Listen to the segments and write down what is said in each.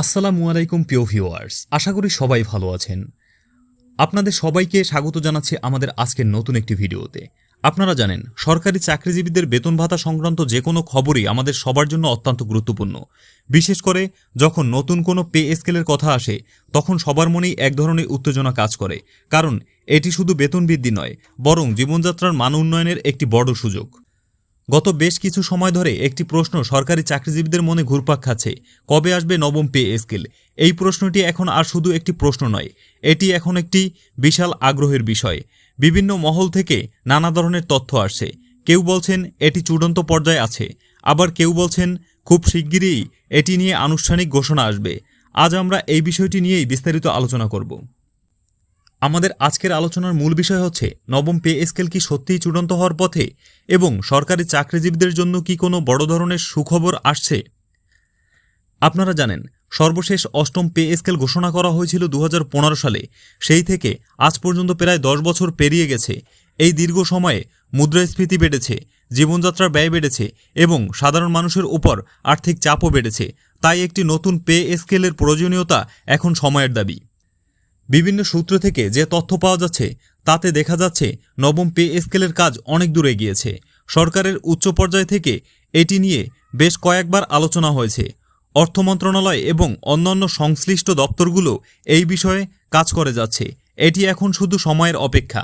আসসালামু আলাইকুম, প্রিয় ভিউয়ার্স। আশা করি সবাই ভালো আছেন। আপনাদের সবাইকে স্বাগত জানাচ্ছি আমাদের আজকের নতুন একটি ভিডিওতে। আপনারা জানেন, সরকারি চাকরিজীবীদের বেতন ভাতা সংক্রান্ত যে কোনো খবরই আমাদের সবার জন্য অত্যন্ত গুরুত্বপূর্ণ। বিশেষ করে, যখন নতুন কোনো পে স্কেলের কথা আসে, তখন সবার মনেই এক ধরনের উত্তেজনা কাজ করে। কারণ, এটি শুধু বেতন বৃদ্ধি নয়, বরং জীবনযাত্রার মান উন্নয়নের একটি বড় সুযোগ। গত বেশ কিছু সময় ধরে একটি প্রশ্ন সরকারি চাকরিজীবীদের মনে ঘুরপাক খাচ্ছে। কবে আসবে নবম পে স্কেল? এই প্রশ্নটি এখন আর শুধু একটি প্রশ্ন নয়, এটি এখন একটি বিশাল আগ্রহের বিষয়। বিভিন্ন মহল থেকে নানা ধরনের তথ্য আসছে। কেউ বলছেন এটি চূড়ান্ত পর্যায়ে আছে, আবার কেউ বলছেন খুব শিগগিরই এটি নিয়ে আনুষ্ঠানিক ঘোষণা আসবে। আজ আমরা এই বিষয়টি নিয়েই বিস্তারিত আলোচনা করব। আমাদের আজকের আলোচনার মূল বিষয় হচ্ছে, নবম পে স্কেল কি সত্যিই চূড়ান্ত হওয়ার পথে এবং সরকারি চাকরিজীবীদের জন্য কি কোনো বড় ধরনের সুখবর আসছে? আপনারা জানেন, সর্বশেষ অষ্টম পে স্কেল ঘোষণা করা হয়েছিল দু হাজার পনেরো সালে। সেই থেকে আজ পর্যন্ত প্রায় দশ বছর পেরিয়ে গেছে। এই দীর্ঘ সময়ে মুদ্রাস্ফীতি বেড়েছে, জীবনযাত্রার ব্যয় বেড়েছে এবং সাধারণ মানুষের উপর আর্থিক চাপও বেড়েছে। তাই একটি নতুন পে স্কেলের প্রয়োজনীয়তা এখন সময়ের দাবি। বিভিন্ন সূত্র থেকে যে তথ্য পাওয়া যাচ্ছে, তাতে দেখা যাচ্ছে নবম পে স্কেলের কাজ অনেক দূরে গিয়েছে সরকারের উচ্চ পর্যায় থেকে এটি নিয়ে বেশ কয়েকবার আলোচনা হয়েছে। অর্থ মন্ত্রণালয় এবং অন্যান্য সংশ্লিষ্ট দপ্তরগুলো এই বিষয়ে কাজ করে যাচ্ছে। এটি এখন শুধু সময়ের অপেক্ষা।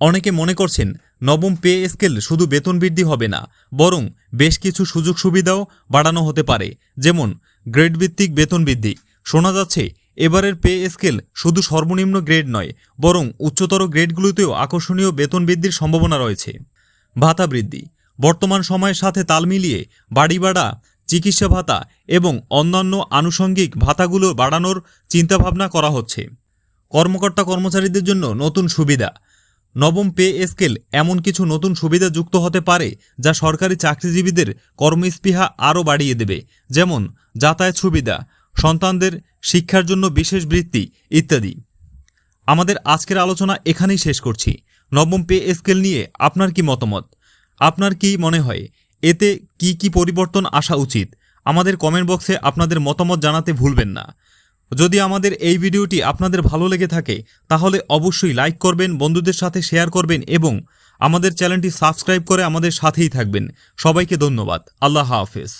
অনেকে মনে করছেন, নবম পে স্কেল শুধু বেতন বৃদ্ধি হবে না, বরং বেশ কিছু সুযোগ সুবিধাও বাড়ানো হতে পারে। যেমন গ্রেড ভিত্তিক বেতন বৃদ্ধি। শোনা যাচ্ছে এবারের পে স্কেল শুধু সর্বনিম্ন গ্রেড নয়, বরং উচ্চতর গ্রেডগুলোতেও আকর্ষণীয় বেতন বৃদ্ধির সম্ভাবনা রয়েছে। ভাতা বৃদ্ধি, বর্তমান সময়ের সাথে তাল মিলিয়ে বাড়ি ভাড়া, চিকিৎসা ভাতা এবং অন্যান্য আনুষঙ্গিক ভাতাগুলো বাড়ানোর চিন্তাভাবনা করা হচ্ছে। কর্মকর্তা কর্মচারীদের জন্য নতুন সুবিধা। নবম পে স্কেল এমন কিছু নতুন সুবিধা যুক্ত হতে পারে যা সরকারি চাকরিজীবীদের কর্মস্পৃহা আরও বাড়িয়ে দেবে, যেমন যাতায়াত সুবিধা, সন্তানদের শিক্ষার জন্য বিশেষ বৃত্তি, ইত্যাদি। আমাদের আজকের আলোচনা এখানেই শেষ করছি। নবম পে স্কেল নিয়ে আপনার কি মতামত? আপনার কি মনে হয়? এতে কি কি পরিবর্তন আসা উচিত? আমাদের কমেন্ট বক্সে আপনাদের মতামত জানাতে ভুলবেন না। যদি আমাদের এই ভিডিওটি আপনাদের ভালো লেগে থাকে, তাহলে অবশ্যই লাইক করবেন, বন্ধুদের সাথে শেয়ার করবেন এবং আমাদের চ্যানেলটি সাবস্ক্রাইব করে আমাদের সাথেই থাকবেন। সবাইকে ধন্যবাদ। আল্লাহ হাফেজ।